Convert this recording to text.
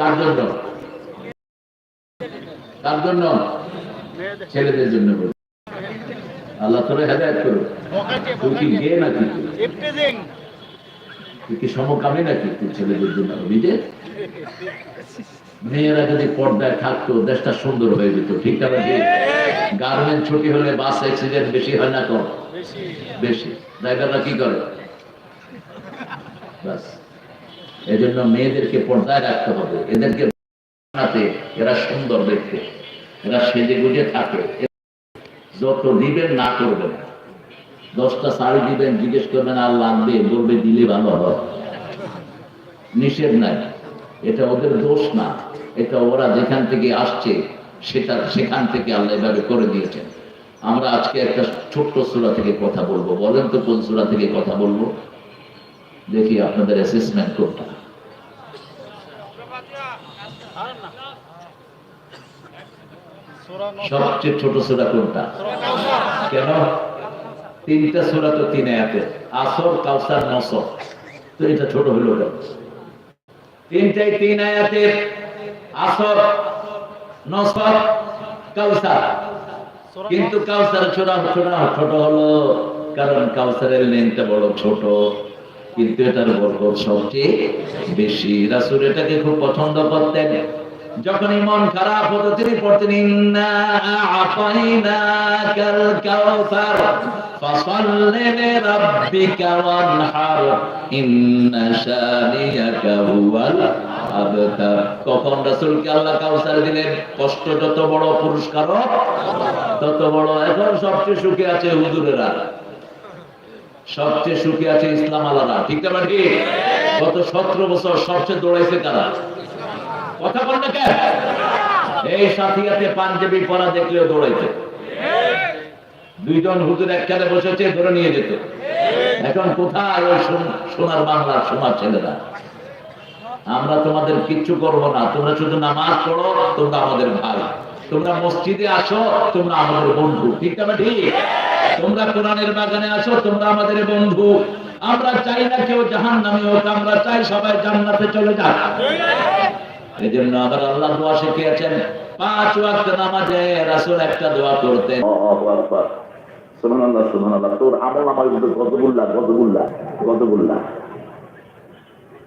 কার জন্য? কার জন্য? ছেলেদের জন্য আল্লাহ তোরে হেদায়ত করো তুই কি গে নাকি তুই? কি সমকামী নাকি তুই ছেলেদের জন্য? নিজে? মেয়েরা যদি পর্দায় থাকতো দেশটা সুন্দর হয়ে যেত ঠিক না গার্মেন্ট ছুটি হলে বাস অ্যাক্সিডেন্ট বেশি হয় না কম বেশি। ড্রাইভাররা কি করে? বাস। এজন্য মেয়েদেরকে পর্দায় রাখতে হবে। এদেরকে বানাতে এরা সুন্দর দেখতে। এরা সেজে গুজে থাকে। যত দিবেন না করবেন। দশটা শাড়ি দিবেন, জিজ্ঞেস করবেন আর লাগবে বলবে, দিলে ভালো হয়। নিষেধ নাই। এটা ওদের দোষ না। এটা ওরা যেখান থেকে আসছে, সেটা সেখান থেকে আল্লাহ এভাবে করে দিয়েছেন। আমরা আজকে একটা ছোট্ট সূরা থেকে কথা বলব। বলেন তো কোন সূরা থেকে কথা বলব? দেখি আপনাদের অ্যাসেসমেন্ট করতে সবচেয়ে ছোট সূরা কোনটা? কেন? তিনটা সূরা তো তিন আয়াতে আসর কাউসার নসর। তো এটা ছোট হলো কেন? তিনটাই তিন আয়াতের। আসর, নসর কাউসার কিন্তু কাউসার ছোট ছোট ছোট হলো। কারণ কাউসারের লেনটা বড় ছোট। কিন্তু এটার বরকত সবচেয়ে বেশি। রাসূল এটাকে খুব পছন্দ করতেন। যখনই মন খারাপ হতো, তিনি পড়তেন, ইন্না কাউসার লিরাব্বিকা ওয়ানহার, ইন্না শানিয়াকা হুয়াল আবতার। কখন রাসূলকে আল্লাহ কাউসার দিলেন, কষ্ট যত বড় পুরস্কার তত বড় এখন সবচেয়ে সুখে আছে হুজুরেরা। সবচেয়ে সুখে আছে ইসলাম আলাদা। ঠিক না ঠিক গত সতেরো বছর সবচেয়ে দৌড়াইছে কারা? কথা বল না কেন? এই সাথিয়াতে পাঞ্জাবি পরা দেখলেও দৌড়াইতে। দুইজন হুজুর একসাথে বসেছে, ধরে নিয়ে যেত। এখন কোথায় ওই সোনার বাংলার সোনার ছেলেরা? আমরা তোমাদের কিচ্ছু করব না। তোমরা শুধু নামাজ পড়ো, তোমরা আমাদের ভাই। তোমরা মসজিদে আসো, তোমরা আমাদের বন্ধু। ঠিক না ঠিক তোমরা কোরআনের বাগানে আসো, তোমরা আমাদের বন্ধু। আমরা চাই না কেউ জাহান নামে হোক, আমরা চাই সবাই জান্নাতে চলে যাক। এই জন্য আবার আল্লাহ দোয়া শিখিয়েছেন, পাঁচ ওয়াক্ত নামাজে রাসূল একটা দোয়া করতেন। সুবহানাল্লাহ সুবহানাল্লাহ। তোর আমল আমার কতগুল্লা কতগুল্লা কতগুল্লা